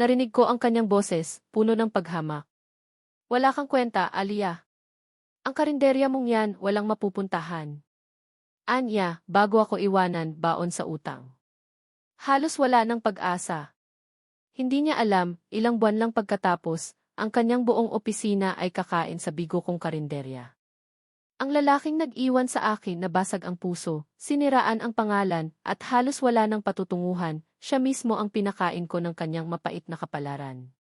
Narinig ko ang kanyang boses, puno ng paghamak. Wala kang kwenta, Alia. Ang karinderya mong yan, walang mapupuntahan. Anya, bago ako iwanan, baon sa utang. Halos wala ng pag-asa. Hindi niya alam, ilang buwan lang pagkatapos, ang kanyang buong opisina ay kakain sa bigo kong karinderya. Ang lalaking nag-iwan sa akin na basag ang puso, siniraan ang pangalan, at halos wala ng patutunguhan, siya mismo ang pinakain ko ng kanyang mapait na kapalaran.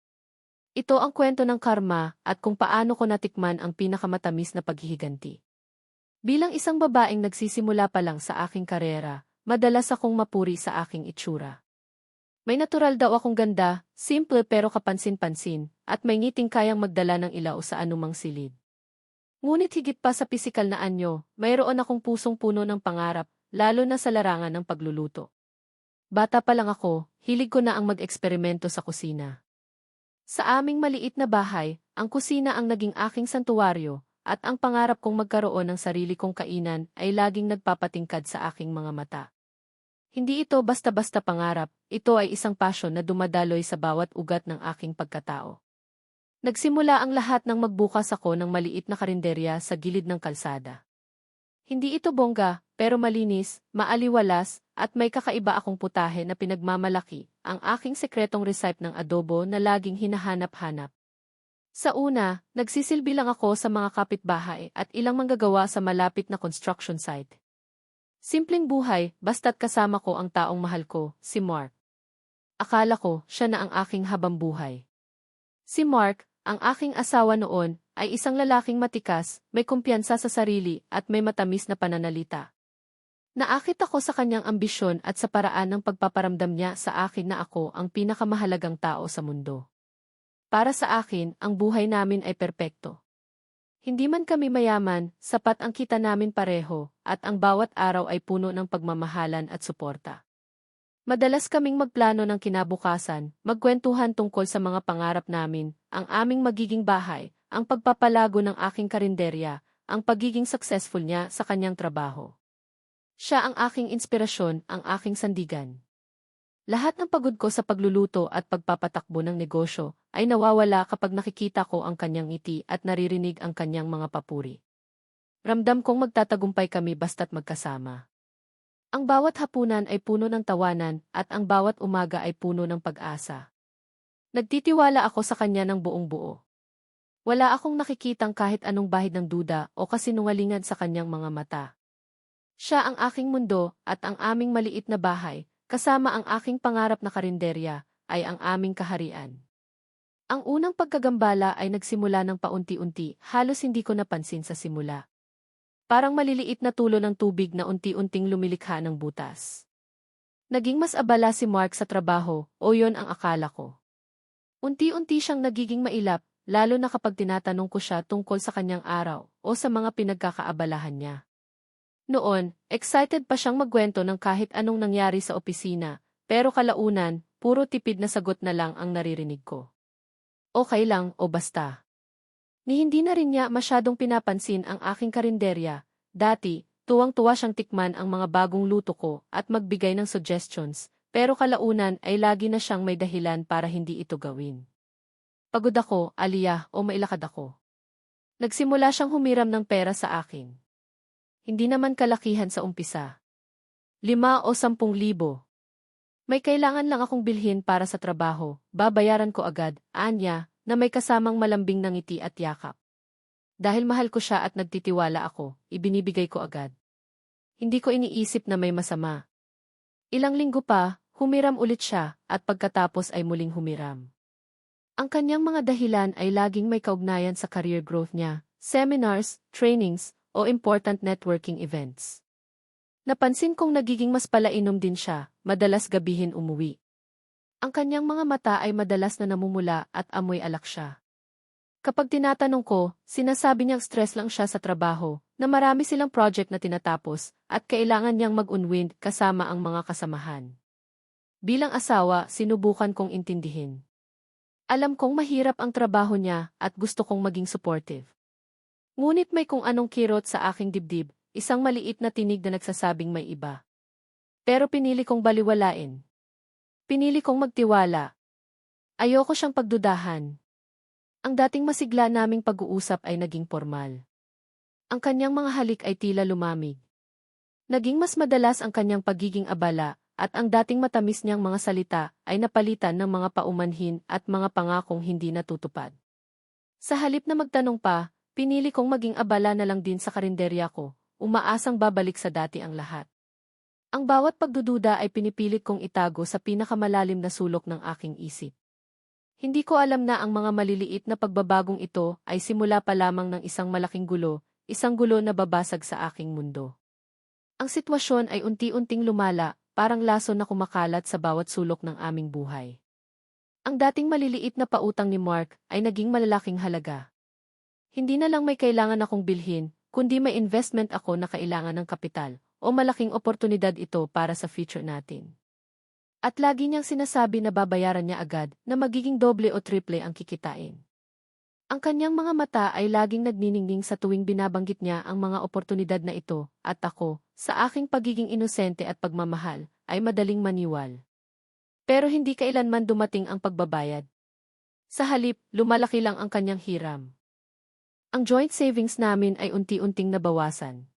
Ito ang kwento ng karma at kung paano ko natikman ang pinakamatamis na paghihiganti. Bilang isang babaeng nagsisimula pa lang sa aking karera, madalas akong mapuri sa aking itsura. May natural daw akong ganda, simple pero kapansin-pansin, at may ngiting kayang magdala ng ilaw sa anumang silid. Ngunit higit pa sa pisikal na anyo, mayroon akong pusong puno ng pangarap, lalo na sa larangan ng pagluluto. Bata pa lang ako, hilig ko na ang mag-eksperimento sa kusina. Sa aming maliit na bahay, ang kusina ang naging aking santuwaryo, at ang pangarap kong magkaroon ng sarili kong kainan ay laging nagpapatingkad sa aking mga mata. Hindi ito basta-basta pangarap, ito ay isang pasyon na dumadaloy sa bawat ugat ng aking pagkatao. Nagsimula ang lahat nang magbukas ako ng maliit na karinderya sa gilid ng kalsada. Hindi ito bongga, pero malinis, maaliwalas, at may kakaiba akong putahe na pinagmamalaki, ang aking sekretong recipe ng adobo na laging hinahanap-hanap. Sa una, nagsisilbi lang ako sa mga kapitbahay at ilang manggagawa sa malapit na construction site. Simpleng buhay, basta't kasama ko ang taong mahal ko, si Mark. Akala ko, siya na ang aking habang buhay. Si Mark, ang aking asawa noon, ay isang lalaking matikas, may kumpiyansa sa sarili at may matamis na pananalita. Naakit ako sa kanyang ambisyon at sa paraan ng pagpaparamdam niya sa akin na ako ang pinakamahalagang tao sa mundo. Para sa akin, ang buhay namin ay perpekto. Hindi man kami mayaman, sapat ang kita namin pareho, at ang bawat araw ay puno ng pagmamahalan at suporta. Madalas kaming magplano ng kinabukasan, magkwentuhan tungkol sa mga pangarap namin, ang aming magiging bahay, ang pagpapalago ng aking karinderya, ang pagiging successful niya sa kanyang trabaho. Siya ang aking inspirasyon, ang aking sandigan. Lahat ng pagod ko sa pagluluto at pagpapatakbo ng negosyo ay nawawala kapag nakikita ko ang kanyang ngiti at naririnig ang kanyang mga papuri. Ramdam kong magtatagumpay kami basta't magkasama. Ang bawat hapunan ay puno ng tawanan at ang bawat umaga ay puno ng pag-asa. Nagtitiwala ako sa kanya ng buong buo. Wala akong nakikitang kahit anong bahid ng duda o kasinungalingan sa kanyang mga mata. Siya ang aking mundo at ang aming maliit na bahay, kasama ang aking pangarap na karinderya, ay ang aming kaharian. Ang unang pagkagambala ay nagsimula ng paunti-unti, halos hindi ko napansin sa simula. Parang maliliit na tulo ng tubig na unti-unting lumilikha ng butas. Naging mas abala si Mark sa trabaho, o yon ang akala ko. Unti-unti siyang nagiging mailap, lalo na kapag tinatanong ko siya tungkol sa kanyang araw o sa mga pinagkakaabalahan niya. Noon, excited pa siyang magkwento ng kahit anong nangyari sa opisina, pero kalaunan, puro tipid na sagot na lang ang naririnig ko. Okay lang o basta. Ni hindi na rin niya masyadong pinapansin ang aking karinderya. Dati, tuwang-tuwa siyang tikman ang mga bagong luto ko at magbigay ng suggestions, pero kalaunan ay lagi na siyang may dahilan para hindi ito gawin. Pagod ako, Aliyah, o mailakad ako. Nagsimula siyang humiram ng pera sa akin. Hindi naman kalakihan sa umpisa. Lima o sampung libo. May kailangan lang akong bilhin para sa trabaho, babayaran ko agad, anya, na may kasamang malambing ng ngiti at yakap. Dahil mahal ko siya at nagtitiwala ako, ibinibigay ko agad. Hindi ko iniisip na may masama. Ilang linggo pa, humiram ulit siya, at pagkatapos ay muling humiram. Ang kanyang mga dahilan ay laging may kaugnayan sa career growth niya, seminars, trainings, o important networking events. Napansin kong nagiging mas palainom din siya, madalas gabihin umuwi. Ang kanyang mga mata ay madalas na namumula at amoy alak siya. Kapag tinatanong ko, sinasabi niyang stress lang siya sa trabaho, na marami silang project na tinatapos, at kailangan niyang mag-unwind kasama ang mga kasamahan. Bilang asawa, sinubukan kong intindihin. Alam kong mahirap ang trabaho niya at gusto kong maging supportive. Ngunit may kung anong kirot sa aking dibdib, isang maliit na tinig na nagsasabing may iba. Pero pinili kong baliwalain. Pinili kong magtiwala. Ayoko siyang pagdudahan. Ang dating masigla naming pag-uusap ay naging formal. Ang kanyang mga halik ay tila lumamig. Naging mas madalas ang kanyang pagiging abala, at ang dating matamis niyang mga salita ay napalitan ng mga paumanhin at mga pangakong hindi natutupad. Sa halip na magtanong pa, pinili kong maging abala na lang din sa karinderya ko, umaasang babalik sa dati ang lahat. Ang bawat pagdududa ay pinipilit kong itago sa pinakamalalim na sulok ng aking isip. Hindi ko alam na ang mga maliliit na pagbabagong ito ay simula pa lamang ng isang malaking gulo, isang gulo na babasag sa aking mundo. Ang sitwasyon ay unti-unting lumala, parang laso na kumakalat sa bawat sulok ng aming buhay. Ang dating maliliit na pautang ni Mark ay naging malalaking halaga. Hindi na lang may kailangan akong bilhin, kundi may investment ako na kailangan ng kapital, o malaking oportunidad ito para sa future natin. At lagi niyang sinasabi na babayaran niya agad na magiging doble o triple ang kikitain. Ang kanyang mga mata ay laging nagniningning sa tuwing binabanggit niya ang mga oportunidad na ito, at ako, sa aking pagiging inosente at pagmamahal, ay madaling maniwal. Pero hindi kailanman dumating ang pagbabayad. Sa halip, lumalaki lang ang kanyang hiram. Ang joint savings namin ay unti-unting nabawasan.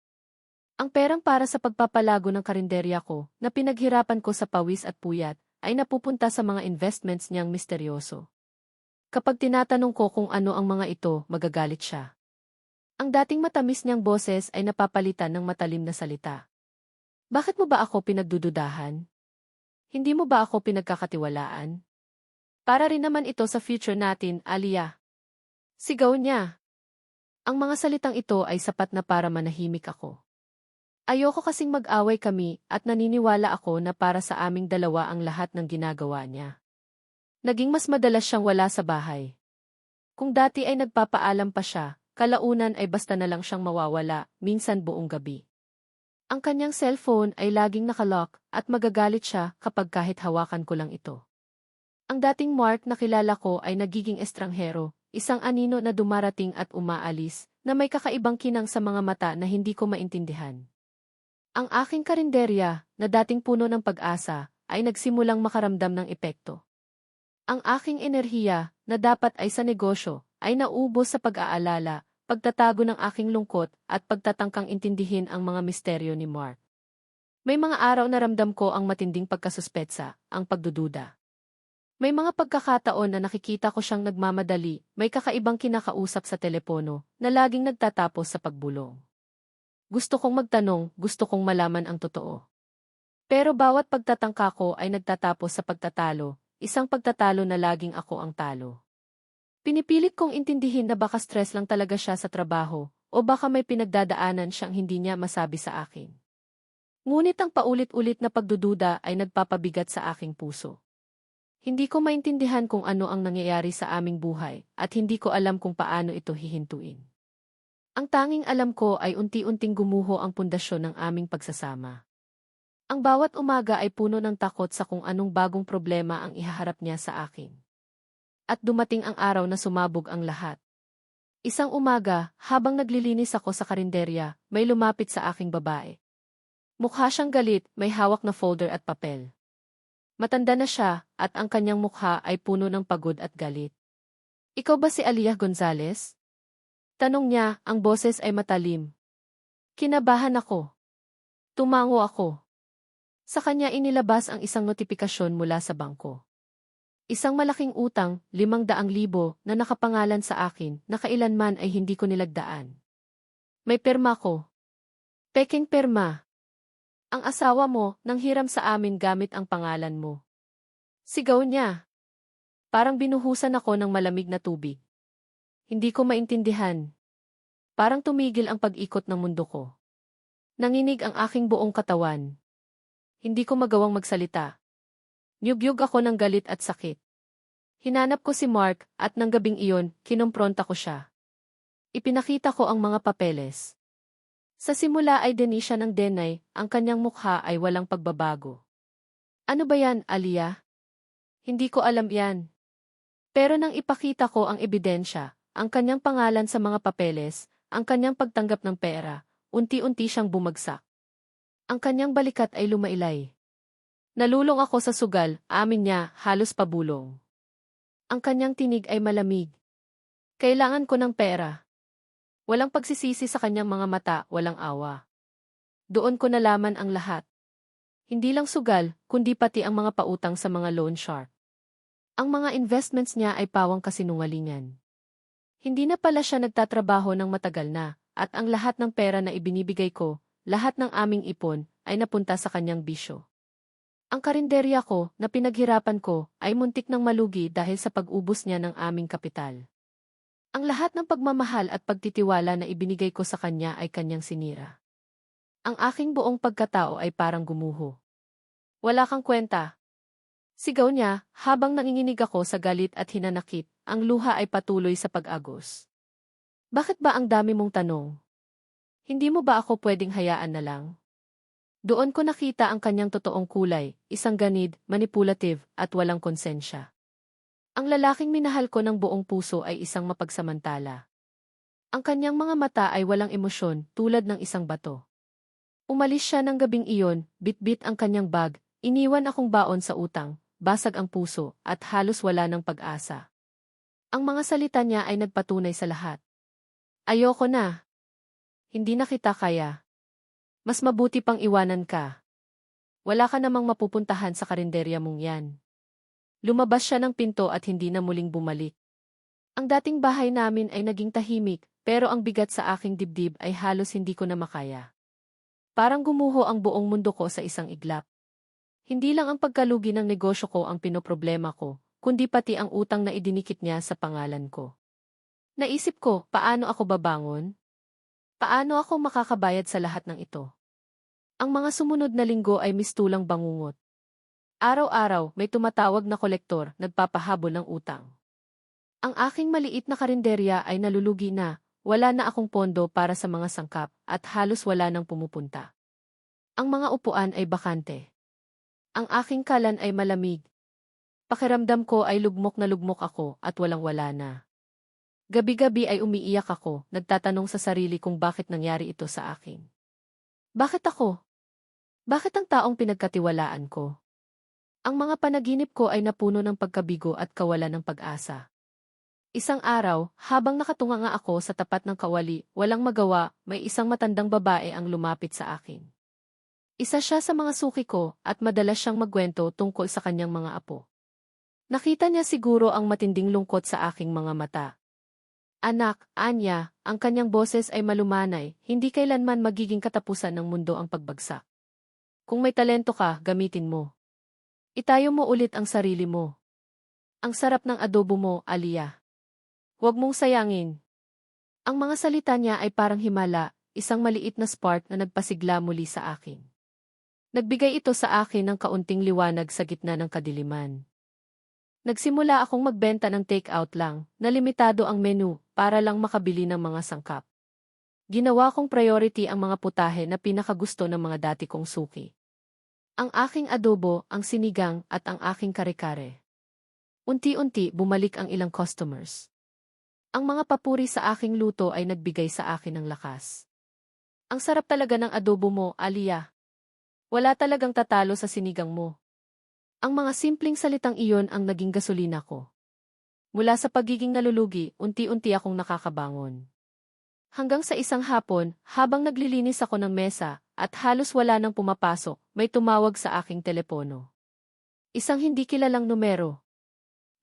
Ang perang para sa pagpapalago ng karinderya ko, na pinaghirapan ko sa pawis at puyat, ay napupunta sa mga investments niyang misteryoso. Kapag tinatanong ko kung ano ang mga ito, magagalit siya. Ang dating matamis niyang boses ay napapalitan ng matalim na salita. Bakit mo ba ako pinagdududahan? Hindi mo ba ako pinagkakatiwalaan? Para rin naman ito sa future natin, Alia. Sigaw niya. Ang mga salitang ito ay sapat na para manahimik ako. Ayoko kasing mag-away kami at naniniwala ako na para sa aming dalawa ang lahat ng ginagawa niya. Naging mas madalas siyang wala sa bahay. Kung dati ay nagpapaalam pa siya, kalaunan ay basta na lang siyang mawawala, minsan buong gabi. Ang kanyang cellphone ay laging nakalock at magagalit siya kapag kahit hawakan ko lang ito. Ang dating Mark na kilala ko ay nagiging estranghero, isang anino na dumarating at umaalis, na may kakaibang kinang sa mga mata na hindi ko maintindihan. Ang aking karinderya, na dating puno ng pag-asa, ay nagsimulang makaramdam ng epekto. Ang aking enerhiya, na dapat ay sa negosyo, ay naubos sa pag-aalala, pagtatago ng aking lungkot, at pagtatangkang intindihin ang mga misteryo ni Mark. May mga araw na ramdam ko ang matinding pagkasuspetsa, ang pagdududa. May mga pagkakataon na nakikita ko siyang nagmamadali, may kakaibang kinakausap sa telepono, na laging nagtatapos sa pagbulong. Gusto kong magtanong, gusto kong malaman ang totoo. Pero bawat pagtatangka ko ay nagtatapos sa pagtatalo, isang pagtatalo na laging ako ang talo. Pinipilit kong intindihin na baka stress lang talaga siya sa trabaho, o baka may pinagdadaanan siyang hindi niya masabi sa akin. Ngunit ang paulit-ulit na pagdududa ay nagpapabigat sa aking puso. Hindi ko maintindihan kung ano ang nangyayari sa aming buhay, at hindi ko alam kung paano ito hihintuin. Ang tanging alam ko ay unti-unting gumuho ang pundasyon ng aming pagsasama. Ang bawat umaga ay puno ng takot sa kung anong bagong problema ang ihaharap niya sa akin. At dumating ang araw na sumabog ang lahat. Isang umaga, habang naglilinis ako sa karinderya, may lumapit sa aking babae. Mukha siyang galit, may hawak na folder at papel. Matanda na siya, at ang kanyang mukha ay puno ng pagod at galit. Ikaw ba si Aliyah Gonzales? Tanong niya, ang boses ay matalim. Kinabahan ako. Tumango ako. Sa kanya inilabas ang isang notifikasyon mula sa bangko. Isang malaking utang, limang daang libo, na nakapangalan sa akin, na kailanman ay hindi ko nilagdaan. May perma ko. Peking perma. Ang asawa mo, nang hiram sa amin gamit ang pangalan mo. Sigaw niya. Parang binuhusan ako ng malamig na tubig. Hindi ko maintindihan. Parang tumigil ang pag-ikot ng mundo ko. Nanginig ang aking buong katawan. Hindi ko magawang magsalita. Nyugyug ako ng galit at sakit. Hinanap ko si Mark at nang gabing iyon, kinumpronta ko siya. Ipinakita ko ang mga papeles. Sa simula ay deni siya ng denay, ang kanyang mukha ay walang pagbabago. Ano ba yan, Alia? Hindi ko alam yan. Pero nang ipakita ko ang ebidensya, ang kanyang pangalan sa mga papeles, ang kanyang pagtanggap ng pera, unti-unti siyang bumagsak. Ang kanyang balikat ay lumailay. Nalulong ako sa sugal, amin niya, halos pabulong. Ang kanyang tinig ay malamig. Kailangan ko ng pera. Walang pagsisisi sa kanyang mga mata, walang awa. Doon ko nalaman ang lahat. Hindi lang sugal, kundi pati ang mga pautang sa mga loan shark. Ang mga investments niya ay pawang kasinungalingan. Hindi na pala siya nagtatrabaho ng matagal na, at ang lahat ng pera na ibinibigay ko, lahat ng aming ipon, ay napunta sa kanyang bisyo. Ang karinderya ko, na pinaghirapan ko, ay muntik ng malugi dahil sa pag-ubos niya ng aming kapital. Ang lahat ng pagmamahal at pagtitiwala na ibinigay ko sa kanya ay kanyang sinira. Ang aking buong pagkatao ay parang gumuho. Wala kang kwenta. Sigaw niya, habang nanginginig ako sa galit at hinanakit, ang luha ay patuloy sa pag-agos. Bakit ba ang dami mong tanong? Hindi mo ba ako pwedeng hayaan na lang? Doon ko nakita ang kanyang totoong kulay, isang ganid, manipulative, at walang konsensya. Ang lalaking minahal ko ng buong puso ay isang mapagsamantala. Ang kanyang mga mata ay walang emosyon, tulad ng isang bato. Umalis siya ng gabing iyon, bitbit ang kanyang bag, iniwan akong baon sa utang, basag ang puso, at halos wala ng pag-asa. Ang mga salita niya ay nagpatunay sa lahat. Ayoko na. Hindi na kita kaya. Mas mabuti pang iwanan ka. Wala ka namang mapupuntahan sa karinderya mong yan. Lumabas siya ng pinto at hindi na muling bumalik. Ang dating bahay namin ay naging tahimik, pero ang bigat sa aking dibdib ay halos hindi ko na makaya. Parang gumuho ang buong mundo ko sa isang iglap. Hindi lang ang pagkalugi ng negosyo ko ang pinoproblema ko, kundi pati ang utang na idinikit niya sa pangalan ko. Naisip ko, paano ako babangon? Paano ako makakabayad sa lahat ng ito? Ang mga sumunod na linggo ay mistulang bangungot. Araw-araw may tumatawag na kolektor nagpapahabol ng utang. Ang aking maliit na karinderya ay nalulugi na, wala na akong pondo para sa mga sangkap at halos wala nang pumupunta. Ang mga upuan ay bakante. Ang aking kalan ay malamig. Pakiramdam ko ay lugmok na lugmok ako at walang-wala na. Gabi-gabi ay umiiyak ako, nagtatanong sa sarili kung bakit nangyari ito sa akin. Bakit ako? Bakit ang taong pinagkatiwalaan ko? Ang mga panaginip ko ay napuno ng pagkabigo at kawalan ng pag-asa. Isang araw, habang nakatunga nga ako sa tapat ng kawali, walang magawa, may isang matandang babae ang lumapit sa akin. Isa siya sa mga suki ko at madalas siyang magkwento tungkol sa kanyang mga apo. Nakita niya siguro ang matinding lungkot sa aking mga mata, Anak, Anya, ang kanyang boses ay malumanay, hindi kailanman magiging katapusan ng mundo ang pagbagsak. Kung may talento ka, gamitin mo. Itayo mo ulit ang sarili mo. Ang sarap ng adobo mo, Alia. Huwag mong sayangin. Ang mga salita niya ay parang himala, isang maliit na spark na nagpasigla muli sa akin. Nagbigay ito sa akin ng kaunting liwanag sa gitna ng kadiliman. Nagsimula akong magbenta ng take-out lang, na limitado ang menu, para lang makabili ng mga sangkap. Ginawa kong priority ang mga putahe na pinakagusto ng mga dati kong suki. Ang aking adobo, ang sinigang, at ang aking kare-kare. Unti-unti bumalik ang ilang customers. Ang mga papuri sa aking luto ay nagbigay sa akin ng lakas. Ang sarap talaga ng adobo mo, Alia. Wala talagang tatalo sa sinigang mo. Ang mga simpleng salitang iyon ang naging gasolina ko. Mula sa pagiging nalulugi, unti-unti akong nakakabangon. Hanggang sa isang hapon, habang naglilinis ako ng mesa, at halos wala nang pumapasok, may tumawag sa aking telepono. Isang hindi kilalang numero.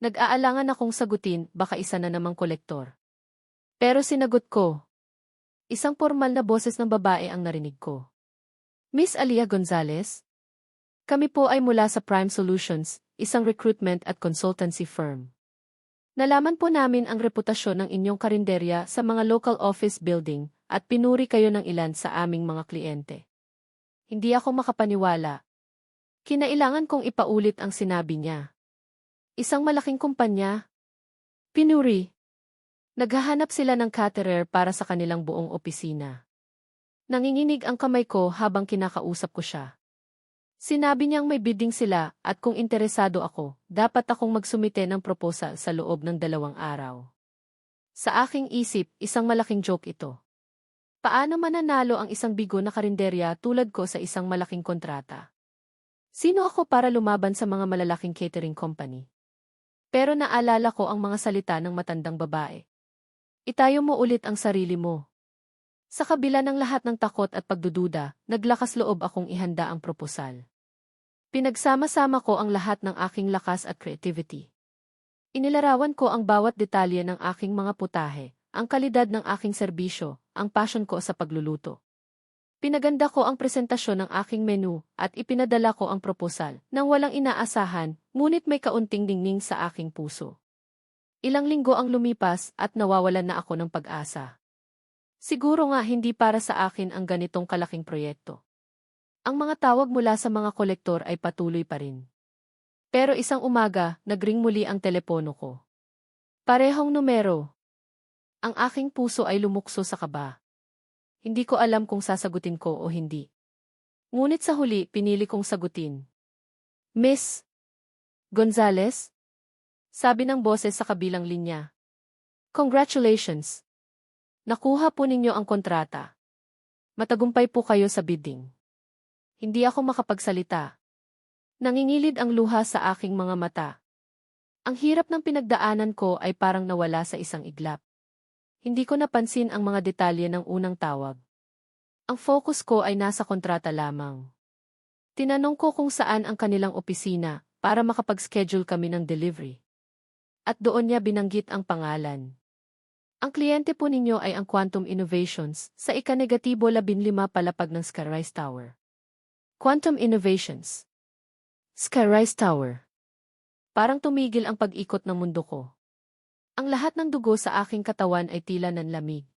Nag-aalangan akong sagutin, baka isa na namang kolektor. Pero sinagot ko. Isang formal na boses ng babae ang narinig ko. Miss Alia Gonzalez? Kami po ay mula sa Prime Solutions, isang recruitment at consultancy firm. Nalaman po namin ang reputasyon ng inyong karinderya sa mga local office building at pinuri kayo ng ilan sa aming mga kliyente. Hindi ako makapaniwala. Kinailangan kong ipaulit ang sinabi niya. Isang malaking kumpanya. Pinuri. Naghahanap sila ng caterer para sa kanilang buong opisina. Nanginginig ang kamay ko habang kinakausap ko siya. Sinabi niyang may bidding sila at kung interesado ako, dapat akong magsumite ng proposal sa loob ng dalawang araw. Sa aking isip, isang malaking joke ito. Paano mananalo ang isang bigo na karinderya tulad ko sa isang malaking kontrata? Sino ako para lumaban sa mga malalaking catering company? Pero naalala ko ang mga salita ng matandang babae. Itayo mo ulit ang sarili mo. Sa kabila ng lahat ng takot at pagdududa, naglakas loob akong ihanda ang proposal. Pinagsama-sama ko ang lahat ng aking lakas at creativity. Inilarawan ko ang bawat detalye ng aking mga putahe, ang kalidad ng aking serbisyo, ang passion ko sa pagluluto. Pinaganda ko ang presentasyon ng aking menu at ipinadala ko ang proposal nang walang inaasahan, ngunit may kaunting ningning sa aking puso. Ilang linggo ang lumipas at nawawalan na ako ng pag-asa. Siguro nga hindi para sa akin ang ganitong kalaking proyekto. Ang mga tawag mula sa mga kolektor ay patuloy pa rin. Pero isang umaga, nagring muli ang telepono ko. Parehong numero. Ang aking puso ay lumukso sa kaba. Hindi ko alam kung sasagutin ko o hindi. Ngunit sa huli, pinili kong sagutin. Miss Gonzales? Sabi ng boses sa kabilang linya. Congratulations! Nakuha po ninyo ang kontrata. Matagumpay po kayo sa bidding. Hindi ako makapagsalita. Nangingilid ang luha sa aking mga mata. Ang hirap ng pinagdaanan ko ay parang nawala sa isang iglap. Hindi ko napansin ang mga detalye ng unang tawag. Ang focus ko ay nasa kontrata lamang. Tinanong ko kung saan ang kanilang opisina para makapag-schedule kami ng delivery. At doon niya binanggit ang pangalan. Ang kliyente po ninyo ay ang Quantum Innovations sa ika-negatibo 15 palapag ng Skyrise Tower. Quantum Innovations Skyrise Tower Parang tumigil ang pag-ikot ng mundo ko. Ang lahat ng dugo sa aking katawan ay tila nanlamig.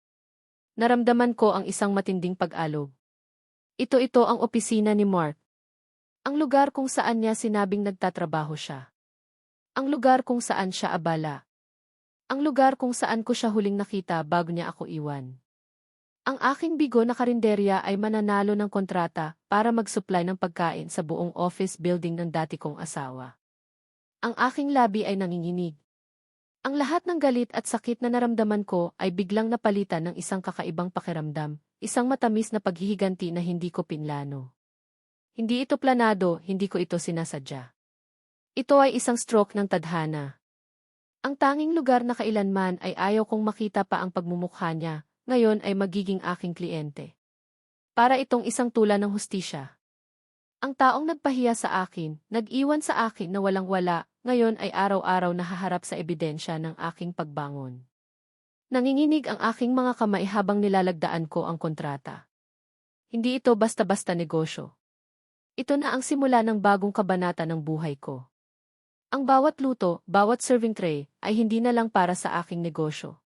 Naramdaman ko ang isang matinding pag-alog. Ito-ito ang opisina ni Mark. Ang lugar kung saan niya sinabing nagtatrabaho siya. Ang lugar kung saan siya abala. Ang lugar kung saan ko siya huling nakita bago niya ako iwan. Ang aking bigo na karinderya ay mananalo ng kontrata para mag-supply ng pagkain sa buong office building ng dati kong asawa. Ang aking labi ay nanginginig. Ang lahat ng galit at sakit na naramdaman ko ay biglang napalitan ng isang kakaibang pakiramdam, isang matamis na paghihiganti na hindi ko pinlano. Hindi ito planado, hindi ko ito sinasadya. Ito ay isang stroke ng tadhana. Ang tanging lugar na kailanman ay ayaw kong makita pa ang pagmumukha niya, ngayon ay magiging aking kliyente. Para itong isang tula ng hustisya. Ang taong nagpahiya sa akin, nag-iwan sa akin na walang-wala, ngayon ay araw-araw nahaharap sa ebidensya ng aking pagbangon. Nanginginig ang aking mga kamay habang nilalagdaan ko ang kontrata. Hindi ito basta-basta negosyo. Ito na ang simula ng bagong kabanata ng buhay ko. Ang bawat luto, bawat serving tray, ay hindi na lang para sa aking negosyo.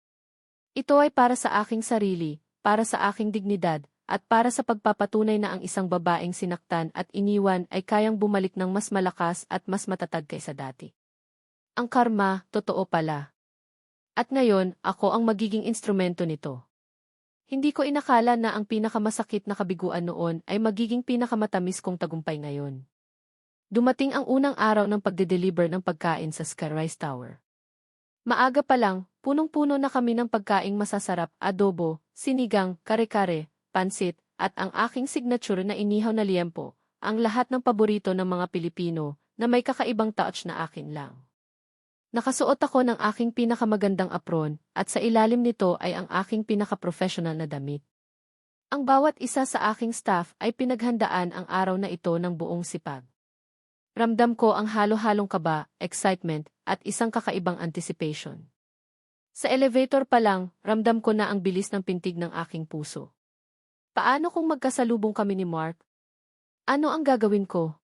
Ito ay para sa aking sarili, para sa aking dignidad, at para sa pagpapatunay na ang isang babaeng sinaktan at iniwan ay kayang bumalik ng mas malakas at mas matatag kaysa dati. Ang karma, totoo pala. At ngayon, ako ang magiging instrumento nito. Hindi ko inakala na ang pinakamasakit na kabiguan noon ay magiging pinakamatamis kong tagumpay ngayon. Dumating ang unang araw ng pagde-deliver ng pagkain sa Skyrise Tower. Maaga pa lang, punong-puno na kami ng pagkaing masasarap, adobo, sinigang, kare-kare, pansit, at ang aking signature na inihaw na liempo, ang lahat ng paborito ng mga Pilipino na may kakaibang touch na akin lang. Nakasuot ako ng aking pinakamagandang apron at sa ilalim nito ay ang aking pinaka-professional na damit. Ang bawat isa sa aking staff ay pinaghandaan ang araw na ito ng buong sipag. Ramdam ko ang halo-halong kaba, excitement, at isang kakaibang anticipation. Sa elevator pa lang, ramdam ko na ang bilis ng pintig ng aking puso. Paano kung magkasalubong kami ni Mark? Ano ang gagawin ko?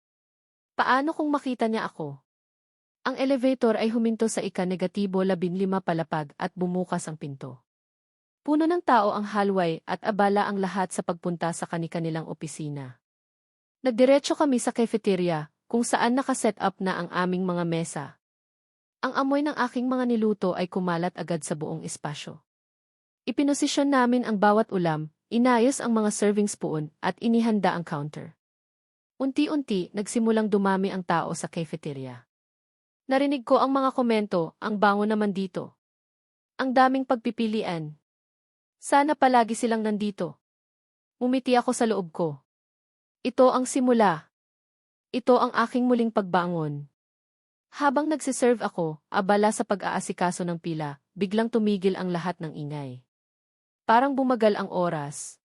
Paano kung makita niya ako? Ang elevator ay huminto sa ika-negatibo 15 palapag at bumukas ang pinto. Puno ng tao ang hallway at abala ang lahat sa pagpunta sa kani-kanilang opisina. Nagdiretso kami sa cafeteria, kung saan nakaset up na ang aming mga mesa. Ang amoy ng aking mga niluto ay kumalat agad sa buong espasyo. Ipinosisyon namin ang bawat ulam, Inayos ang mga serving spoon at inihanda ang counter. Unti-unti, nagsimulang dumami ang tao sa cafeteria. Narinig ko ang mga komento, ang bango naman dito. Ang daming pagpipilian. Sana palagi silang nandito. Umiti ako sa loob ko. Ito ang simula. Ito ang aking muling pagbangon. Habang nagsiserve ako, abala sa pag-aasikaso ng pila, biglang tumigil ang lahat ng ingay. Parang bumagal ang oras.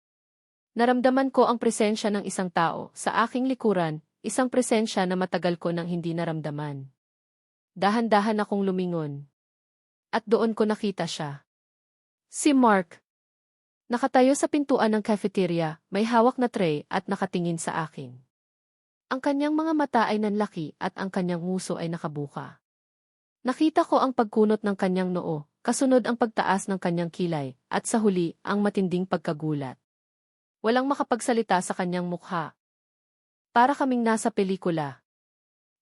Naramdaman ko ang presensya ng isang tao sa aking likuran, isang presensya na matagal ko nang hindi naramdaman. Dahan-dahan akong lumingon. At doon ko nakita siya. Si Mark. Nakatayo sa pintuan ng cafeteria, may hawak na tray at nakatingin sa akin. Ang kanyang mga mata ay nanlaki at ang kanyang nguso ay nakabuka. Nakita ko ang pagkunot ng kanyang noo, kasunod ang pagtaas ng kanyang kilay, at sa huli, ang matinding pagkagulat. Walang makapagsalita sa kanyang mukha. Para kaming nasa pelikula.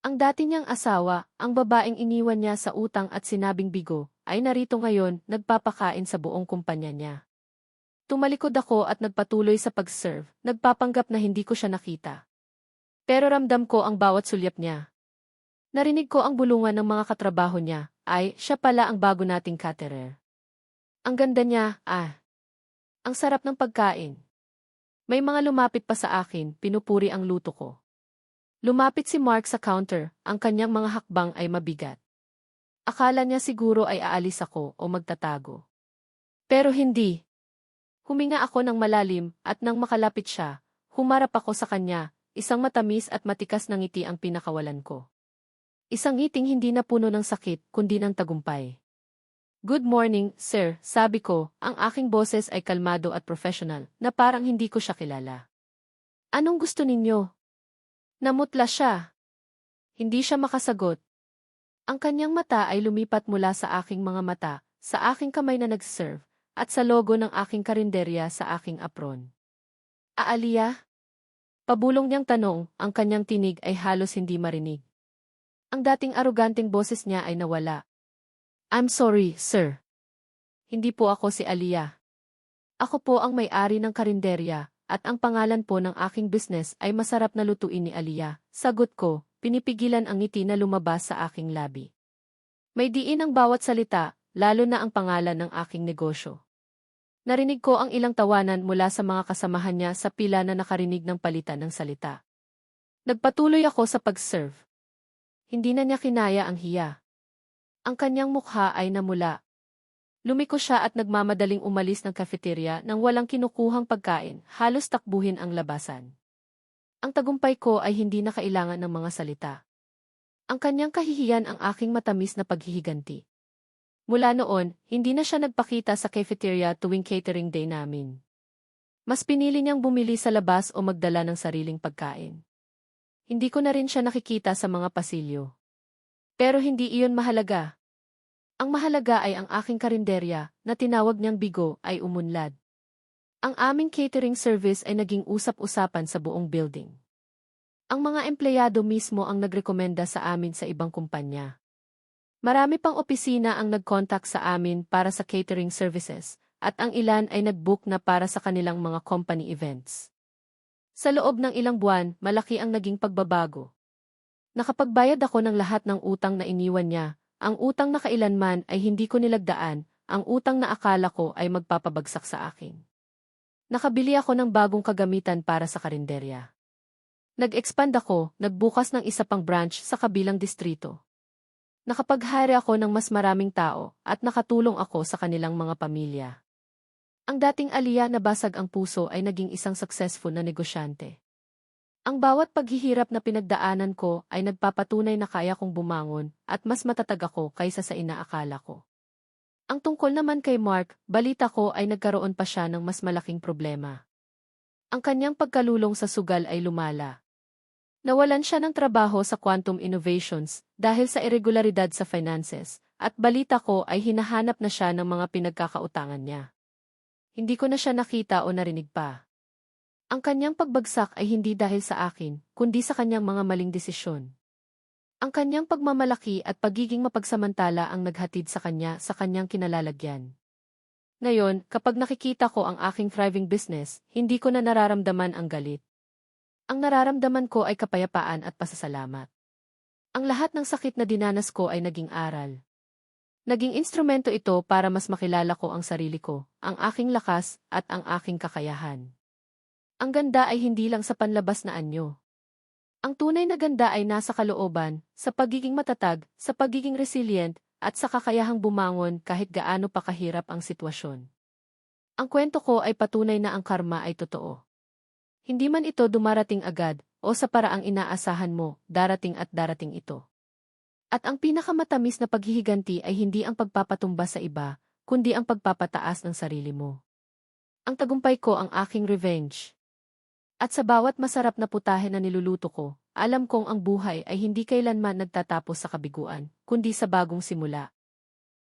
Ang dati niyang asawa, ang babaeng iniwan niya sa utang at sinabing bigo, ay narito ngayon, nagpapakain sa buong kumpanya niya. Tumalikod ako at nagpatuloy sa pag-serve, nagpapanggap na hindi ko siya nakita. Pero ramdam ko ang bawat sulyap niya. Narinig ko ang bulungan ng mga katrabaho niya, ay, siya pala ang bago nating caterer. Ang ganda niya, ah. Ang sarap ng pagkain. May mga lumapit pa sa akin, pinupuri ang luto ko. Lumapit si Mark sa counter, ang kanyang mga hakbang ay mabigat. Akala niya siguro ay aalis ako o magtatago. Pero hindi. Huminga ako ng malalim at nang makalapit siya, humarap ako sa kanya, Isang matamis at matikas na ngiti ang pinakawalan ko. Isang ngiting hindi na puno ng sakit, kundi ng tagumpay. Good morning, sir, sabi ko, ang aking boses ay kalmado at professional, na parang hindi ko siya kilala. Anong gusto ninyo? Namutla siya. Hindi siya makasagot. Ang kanyang mata ay lumipat mula sa aking mga mata, sa aking kamay na nag-serve, at sa logo ng aking karinderya sa aking apron. Aalia? Pabulong niyang tanong, ang kanyang tinig ay halos hindi marinig. Ang dating aruganteng boses niya ay nawala. I'm sorry, sir. Hindi po ako si Alia. Ako po ang may-ari ng karinderya, at ang pangalan po ng aking business ay masarap na lutuin ni Alia. Sagot ko, pinipigilan ang ngiti na lumabas sa aking labi. May diin ang bawat salita, lalo na ang pangalan ng aking negosyo. Narinig ko ang ilang tawanan mula sa mga kasamahan niya sa pila na nakarinig ng palitan ng salita. Nagpatuloy ako sa pag-serve. Hindi na niya kinaya ang hiya. Ang kanyang mukha ay namula. Lumiko siya at nagmamadaling umalis ng cafeteria nang walang kinukuhang pagkain, halos takbuhin ang labasan. Ang tagumpay ko ay hindi na kailangan ng mga salita. Ang kanyang kahihiyan ang aking matamis na paghihiganti. Mula noon, hindi na siya nagpakita sa cafeteria tuwing catering day namin. Mas pinili niyang bumili sa labas o magdala ng sariling pagkain. Hindi ko na rin siya nakikita sa mga pasilyo. Pero hindi iyon mahalaga. Ang mahalaga ay ang aking karinderya, na tinawag niyang bigo, ay umunlad. Ang aming catering service ay naging usap-usapan sa buong building. Ang mga empleyado mismo ang nagrekomenda sa amin sa ibang kumpanya. Marami pang opisina ang nag-contact sa amin para sa catering services, at ang ilan ay nag-book na para sa kanilang mga company events. Sa loob ng ilang buwan, malaki ang naging pagbabago. Nakapagbayad ako ng lahat ng utang na iniwan niya, ang utang na kailanman ay hindi ko nilagdaan, ang utang na akala ko ay magpapabagsak sa akin. Nakabili ako ng bagong kagamitan para sa karinderya. Nag-expand ako, nagbukas ng isa pang branch sa kabilang distrito. Nakapag-hire ako ng mas maraming tao at nakatulong ako sa kanilang mga pamilya. Ang dating aliya na basag ang puso ay naging isang successful na negosyante. Ang bawat paghihirap na pinagdaanan ko ay nagpapatunay na kaya kong bumangon at mas matatag ako kaysa sa inaakala ko. Ang tungkol naman kay Mark, balita ko ay nagkaroon pa siya ng mas malaking problema. Ang kanyang pagkalulong sa sugal ay lumala. Nawalan siya ng trabaho sa Quantum Innovations dahil sa irregularidad sa finances, at balita ko ay hinahanap na siya ng mga pinagkakautangan niya. Hindi ko na siya nakita o narinig pa. Ang kanyang pagbagsak ay hindi dahil sa akin, kundi sa kanyang mga maling desisyon. Ang kanyang pagmamalaki at pagiging mapagsamantala ang naghatid sa kanya sa kanyang kinalalagyan. Ngayon, kapag nakikita ko ang aking thriving business, hindi ko na nararamdaman ang galit. Ang nararamdaman ko ay kapayapaan at pasasalamat. Ang lahat ng sakit na dinanas ko ay naging aral. Naging instrumento ito para mas makilala ko ang sarili ko, ang aking lakas, at ang aking kakayahan. Ang ganda ay hindi lang sa panlabas na anyo. Ang tunay na ganda ay nasa kalooban, sa pagiging matatag, sa pagiging resilient, at sa kakayahang bumangon kahit gaano pa kahirap ang sitwasyon. Ang kwento ko ay patunay na ang karma ay totoo. Hindi man ito dumarating agad, o sa paraang inaasahan mo, darating at darating ito. At ang pinakamatamis na paghihiganti ay hindi ang pagpapatumba sa iba, kundi ang pagpapataas ng sarili mo. Ang tagumpay ko ang aking revenge. At sa bawat masarap na putahe na niluluto ko, alam kong ang buhay ay hindi kailanman nagtatapos sa kabiguan, kundi sa bagong simula.